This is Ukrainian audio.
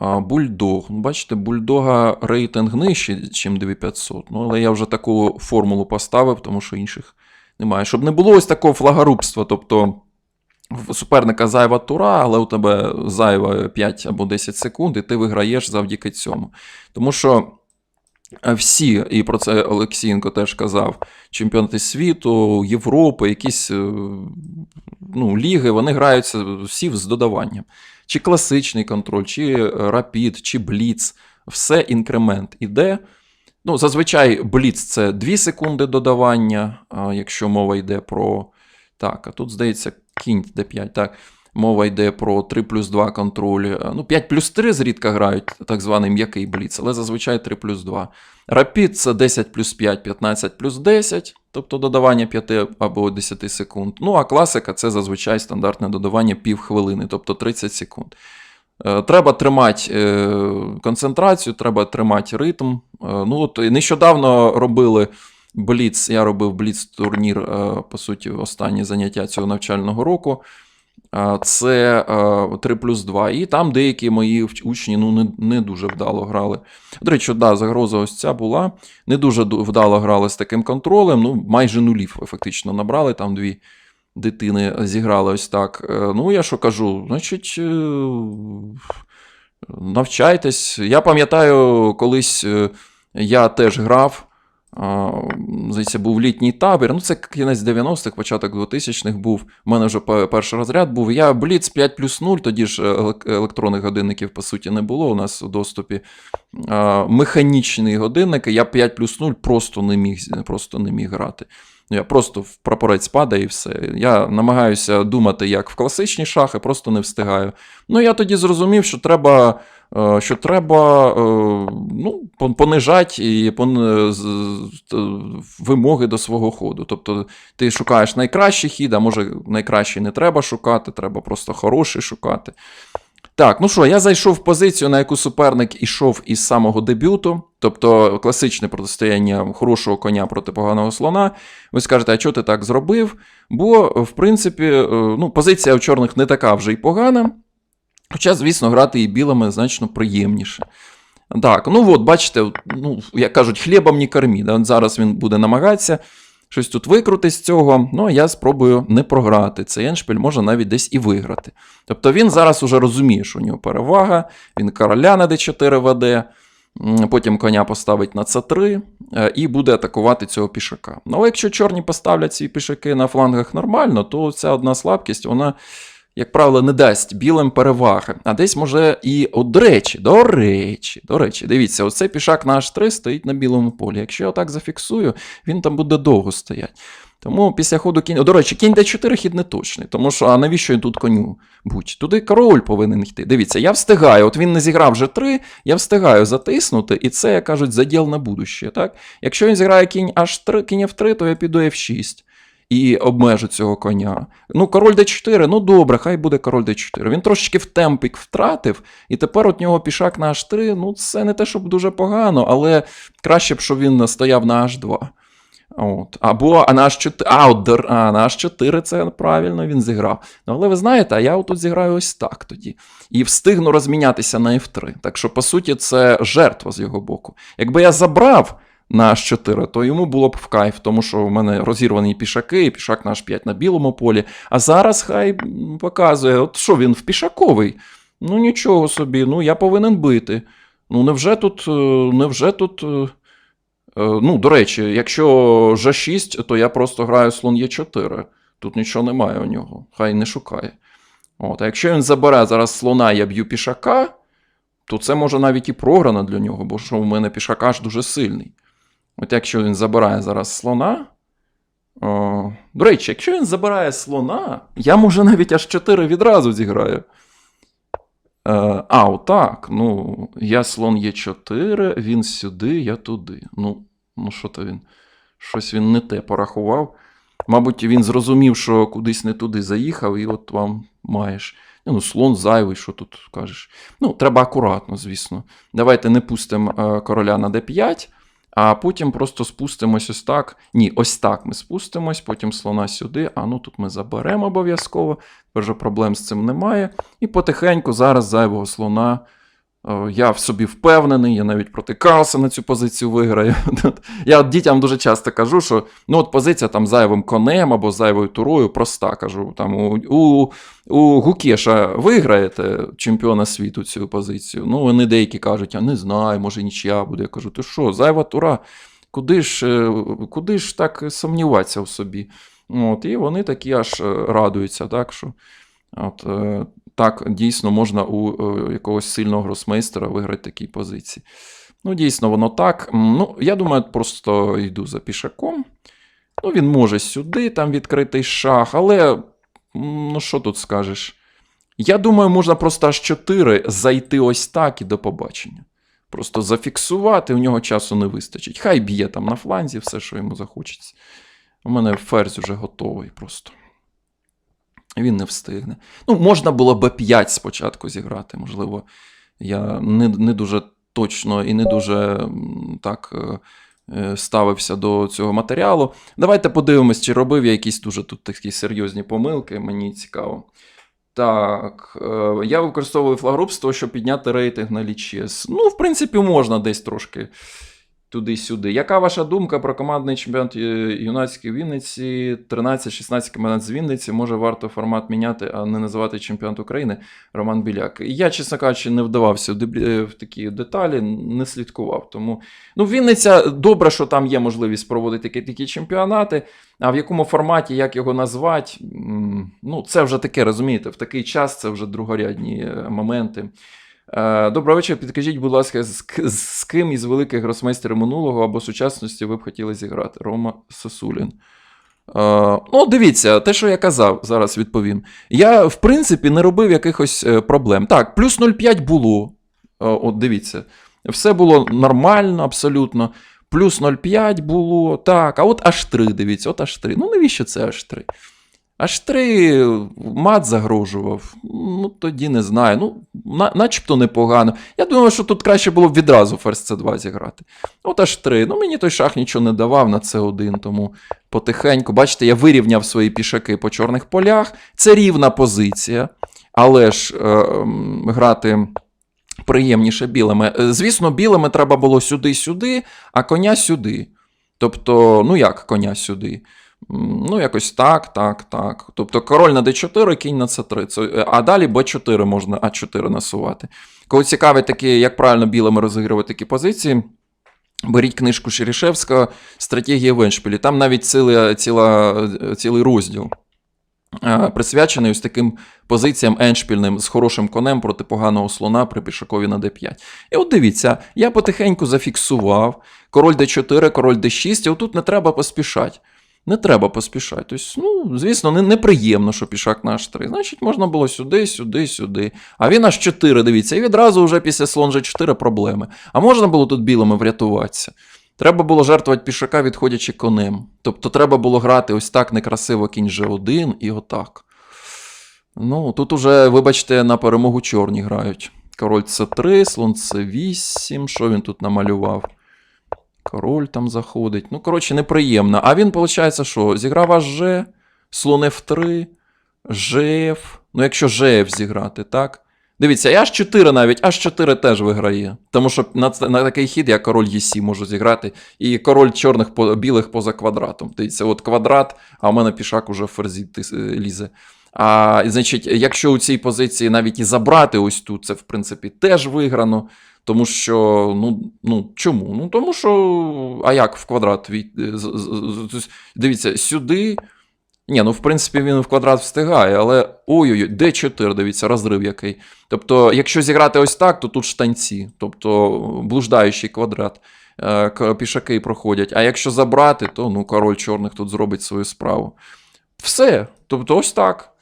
Бульдог. Ну, Бачите, бульдога рейтинг нижчий, ніж 2500. Ну, але я вже таку формулу поставив, тому що інших немає. Щоб не було ось такого флагорубства. Тобто суперника зайва тура, але у тебе зайва 5 або 10 секунд, і ти виграєш завдяки цьому. Тому що е, всі, і про це Олексієнко теж казав, чемпіонати світу, Європи, якісь е, ну, ліги, вони граються всі з додаванням. Чи класичний контроль, чи рапід, чи бліц, все інкремент іде. Ну, зазвичай бліц це 2 секунди додавання, якщо мова йде про. Так, а тут, здається, кінь d5. Так, мова йде про 3 плюс 2 контроль. Ну, 5 плюс 3 зрідка грають, так званий м'який бліц, але зазвичай 3 плюс 2. Рапід це 10 плюс 5, 15 плюс 10, тобто додавання 5 або 10 секунд. Ну, а класика це зазвичай стандартне додавання півхвилини, тобто 30 секунд. Е, Треба тримати е, концентрацію, треба тримати ритм. Е, Ну, от Нещодавно робили Бліц, я робив Бліц-турнір, е, по суті, останнє заняття цього навчального року. Це е, 3 плюс 2. І там деякі мої учні ну, не, не дуже вдало грали. До речі, да, загроза ось ця була. Не дуже вдало грали з таким контролем. Ну, майже нулів фактично набрали. Там дві дитини зіграли ось так. Е, Ну, я що кажу, значить. е, Навчайтесь. Я пам'ятаю, колись е, я теж грав. Здається, був літній табір. Ну, це кінець 90-х, початок 2000-х був. У мене вже перший розряд був. Я Бліц 5 плюс 0, тоді ж електронних годинників, по суті, не було у нас у доступі. Механічні годинники, я 5 плюс 0 просто не міг, просто не міг грати. Ну, Я просто в прапорець падаю і все. Я намагаюся думати, як в класичні шахи, просто не встигаю. Ну, я тоді зрозумів, що треба, е, що треба е, ну, понижати і пон- з- вимоги до свого ходу. Тобто ти шукаєш найкращий хід, а може найкращий не треба шукати, треба просто хороший шукати. Так, ну що, я зайшов в позицію, на яку суперник ішов із самого дебюту, тобто класичне протистояння хорошого коня проти поганого слона. Ви скажете, а чого ти так зробив? Бо, в принципі, е, ну, позиція у чорних не така вже й погана. Хоча, звісно, грати і білими значно приємніше. Так, ну от, бачите, ну, як кажуть, хлібом не кормі. Да? Зараз він буде намагатися щось тут викрути з цього. Ну, а я спробую не програти. Цей еншпіль може навіть десь і виграти. Тобто він зараз уже розуміє, що у нього перевага, він короля на d4 веде, потім коня поставить на c3 е, і буде атакувати цього пішака. Ну, але якщо чорні поставлять ці пішаки на флангах нормально, то ця одна слабкість, вона як правило, не дасть білим переваги. А десь може і, от, до речі, до речі, до речі, дивіться, оцей пішак на H3 стоїть на білому полі. Якщо я так зафіксую, він там буде довго стояти. Тому після ходу кінь. До речі, кінь d4 хід не точний. Тому що, а навіщо тут коню будь? Туди король повинен йти. Дивіться, я встигаю. От він не зіграв вже 3, я встигаю затиснути, і це, як кажуть, заділ на будуще. Так? Якщо він зіграє кінь H3, кінь F3, то я піду F6 і обмежу цього коня. Ну, король d4, ну добре, хай буде король d4. Він трошечки в темпік втратив, і тепер от нього пішак на h3. Ну, це не те, щоб дуже погано, але краще б, щоб він стояв на h2. От. Або а на H4, а, от, а, на H4 це правильно він зіграв. Ну, але ви знаєте, я отут зіграю ось так тоді. І встигну розмінятися на F3. Так що, по суті, це жертва з його боку. Якби я забрав на H4, то йому було б в кайф, тому що в мене розірвані пішаки, і пішак на H5 на білому полі. А зараз хай показує, от що він в пішаковий. Ну нічого собі, ну я повинен бити. Ну невже тут, е, невже тут. е, Е, Ну, до речі, якщо G6, то я просто граю слон Е4. Тут нічого немає у нього. Хай не шукає. От, а якщо він забере зараз слона, я б'ю пішака, то це може навіть і програно для нього, бо що в мене пішака ж дуже сильний. От якщо він забирає зараз слона. О, до речі, якщо він забирає слона, я може навіть аж 4 відразу зіграю. Е, а, отак. Ну, я слон Е4, він сюди, я туди. Ну, ну що то він? Щось він не те порахував. Мабуть, він зрозумів, що кудись не туди заїхав, і от вам маєш. Ну, слон зайвий, що тут кажеш. Ну, треба акуратно, звісно. Давайте не пустимо е, короля на d5, а потім просто спустимось ось так. Ні, ось так ми спустимось, потім слона сюди. А ну тут ми заберемо обов'язково. Вже проблем з цим немає. І потихеньку зараз зайвого слона Я в собі впевнений, я навіть проти Карлса на цю позицію виграю. Я дітям дуже часто кажу, що ну от позиція там зайвим конем або зайвою турою проста. Кажу, там у, у, у Гукеша виграєте чемпіона світу цю позицію. Ну, вони деякі кажуть, я не знаю, може нічия буде. Я кажу, ти що, зайва тура? Куди ж, е, куди ж так сумніватися в собі? От, і вони такі аж е, радуються, так що. От, е, так, дійсно можна у е, якогось сильного гросмейстера виграти такі позиції. Ну, дійсно, воно так. Ну, я думаю, просто йду за пішаком. Ну, він може сюди, там відкритий шах, але ну що тут скажеш? Я думаю, можна просто аж 4 зайти ось так і до побачення. Просто зафіксувати, у нього часу не вистачить. Хай б'є там на фланзі все, що йому захочеться. У мене ферзь вже готовий просто. Він не встигне. Ну, можна було Б5 спочатку зіграти. Можливо, я не, не дуже точно і не дуже так е, е, ставився до цього матеріалу. Давайте подивимось, чи робив я якісь дуже тут такі серйозні помилки. Мені цікаво. Так, е, я використовую флагруп з того, щоб підняти рейтинг на лічес. Ну, в принципі, можна десь трошки туди-сюди. Яка ваша думка про командний чемпіонат е, юнацької Вінниці? 13-16 команд з Вінниці. Може варто формат міняти, а не називати чемпіонат України Роман Біляк. Я, чесно кажучи, не вдавався в, е, такі деталі, не слідкував. Тому ну, Вінниця добре, що там є можливість проводити такі, такі чемпіонати. А в якому форматі, як його назвати, ну, це вже таке, розумієте, в такий час це вже другорядні е, моменти. Е, Доброго вечора. Підкажіть, будь ласка, з, з ким із великих гросмейстерів минулого або сучасності ви б хотіли зіграти? Рома Сосулін. Е, ну, дивіться, те, що я казав, зараз відповім. Я, в принципі, не робив якихось е, проблем. Так, плюс 0,5 було. Е, от дивіться, все було нормально, абсолютно. Плюс 0,5 було. Так, а от аж 3, дивіться, от аж 3. Ну, навіщо це аж 3? Аж 3 мат загрожував. Ну, тоді не знаю. Ну, на, начебто непогано. Я думаю, що тут краще було б відразу ферзь c2 зіграти. От аж 3. Ну, мені той шах нічого не давав на c1, тому потихеньку. Бачите, я вирівняв свої пішаки по чорних полях. Це рівна позиція, але ж е, м, грати. Приємніше білими. Е, Звісно, білими треба було сюди-сюди, а коня сюди. Тобто, ну як коня сюди? Ну, якось так, так, так. Тобто король на d4, кінь на c3. Е, а далі b4 можна а4 насувати. Коли цікавить такі, як правильно білими розігрувати такі позиції, беріть книжку Шерішевського Стратегія в Еншпілі. Там навіть ціла, ціла, цілий розділ. е, Присвячений ось таким позиціям еншпільним з хорошим конем проти поганого слона при пішакові на d5. І от дивіться, я потихеньку зафіксував король d4, король d6, і отут не треба поспішати. Не треба поспішати. Тобто, ну, звісно, не, неприємно, що пішак на h3. Значить, можна було сюди, сюди, сюди. А він аж 4, дивіться, і відразу вже після слон g4 проблеми. А можна було тут білими врятуватися. Треба було жертвувати пішака, відходячи конем. Тобто треба було грати ось так некрасиво кінь G1 і отак. Ну, тут уже, вибачте, на перемогу чорні грають. Король С3, слон С8. Що він тут намалював? Король там заходить. Ну, коротше, неприємно. А він, виходить, що? Зіграв аж слон F3, ЖФ. Ну, якщо ЖФ зіграти, так? Дивіться, і аж 4 навіть, аж 4 теж виграє. Тому що на, на такий хід я король Е7 можу зіграти. І король чорних білих поза квадратом. Дивіться, от квадрат, а у мене пішак уже в ферзі е, лізе. А, значить, якщо у цій позиції навіть і забрати ось тут, це в принципі теж виграно. Тому що, ну, ну чому? Ну, тому що, а як в квадрат? Дивіться, сюди. Ні, ну в принципі він в квадрат встигає, але ой-ой-ой, D4, дивіться, розрив який. Тобто, якщо зіграти ось так, то тут штанці, тобто блуждаючий квадрат. Е, Пішаки проходять. А якщо забрати, то ну, король чорних тут зробить свою справу. Все. Тобто, ось так.